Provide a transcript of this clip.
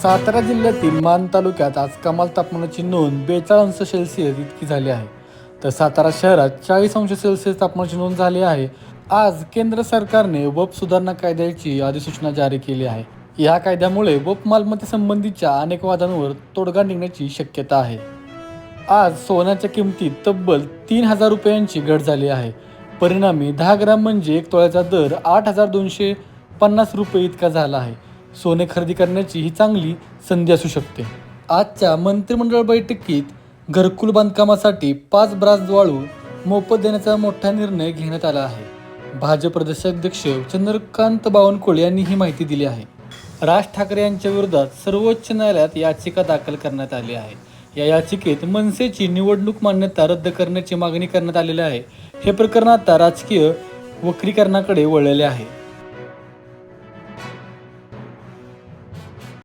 सातारा जिल्ह्यातील मान तालुक्यात आज कमाल तापमानाची नोंद बेचाळीस अंश सेल्सिअस इतकी झाली आहे. तर सातारा शहरात चाळीस अंश सेल्सिअस तापमानाची नोंद झाली आहे. आज केंद्र सरकारने वप सुधारणा कायद्याची अधिसूचना जारी केली आहे. या कायद्यामुळे वप मालमत्तेसंबंधीच्या अनेक वादांवर तोडगा निघण्याची शक्यता आहे. आज सोन्याच्या किमतीत तब्बल तीन हजार रुपयांची घट झाली आहे. परिणामी दहा ग्राम म्हणजे एक तोळ्याचा दर आठ हजार दोनशे पन्नास रुपये इतका झाला आहे. सोने खरेदी करण्याची ही चांगली संधी असू शकते. आजच्या मंत्रिमंडळ बैठकीत घरकुल बांधकामासाठी पाच ब्रास वाळू मोफत देण्याचा मोठा निर्णय घेण्यात आला आहे. भाजप प्रदेशाध्यक्ष चंद्रकांत बावनकुळे यांनी ही माहिती दिली आहे. राज ठाकरे यांच्या विरोधात सर्वोच्च न्यायालयात याचिका दाखल करण्यात आली आहे. या याचिकेत मनसेची निवडणूक मान्यता रद्द करण्याची मागणी करण्यात आलेली आहे. हे प्रकरण आता राजकीय वक्रीकरणाकडे वळलेले आहे.